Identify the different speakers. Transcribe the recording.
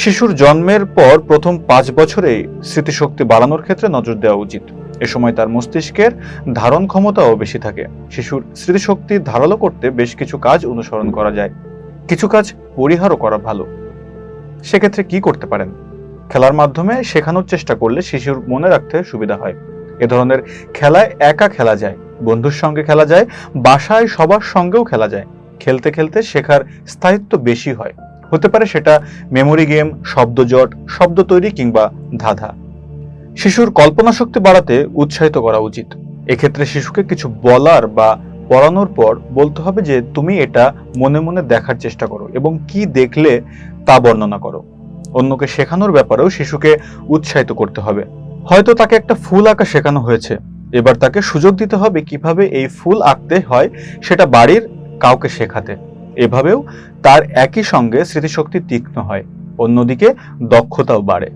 Speaker 1: শিশুর জন্মের পর প্রথম পাঁচ বছরেই স্মৃতিশক্তি বাড়ানোর ক্ষেত্রে নজর দেওয়া উচিত। এ সময় তার মস্তিষ্কের ধারণ ক্ষমতাও বেশি থাকে। শিশুর স্মৃতিশক্তি ধারালো করতে বেশ কিছু কাজ অনুসরণ করা যায়। কিছু কাজ পরিহারও করা ভালো। সেক্ষেত্রে কি করতে পারেন? খেলার মাধ্যমে শেখানোর চেষ্টা করলে শিশুর মনে রাখতে সুবিধা হয়। এ ধরনের খেলায় একা খেলা যায়, বন্ধুর সঙ্গে খেলা যায়, বাসায় সবার সঙ্গেও খেলা যায়। খেলতে খেলতে শেখার স্থায়িত্ব বেশি হয়। হতে পারে সেটা মেমোরি গেম শব্দজট, শব্দ তৈরি কিংবা ধাঁধা। শিশুর কল্পনা শক্তি বাড়াতে উৎসাহিত করা উচিত। এক্ষেত্রে শিশুকে কিছু বলার বা পড়ানোর পর বলতে হবে যে, তুমি এটা মনে মনে দেখার চেষ্টা করো এবং কি দেখলে তা বর্ণনা করো। অন্যকে শেখানোর ব্যাপারেও শিশুকে উৎসাহিত করতে হবে। হয়তো তাকে একটা ফুল আঁকা শেখানো হয়েছে। এবার তাকে সুযোগ দিতে হবে কীভাবে এই ফুল আঁকতে হয় সেটা বাড়ির কাউকে শেখাতে। এভাবেও তার একই সঙ্গে স্মৃতিশক্তি তীক্ষ্ণ হয় অন্যদিকে দক্ষতাও বাড়ে।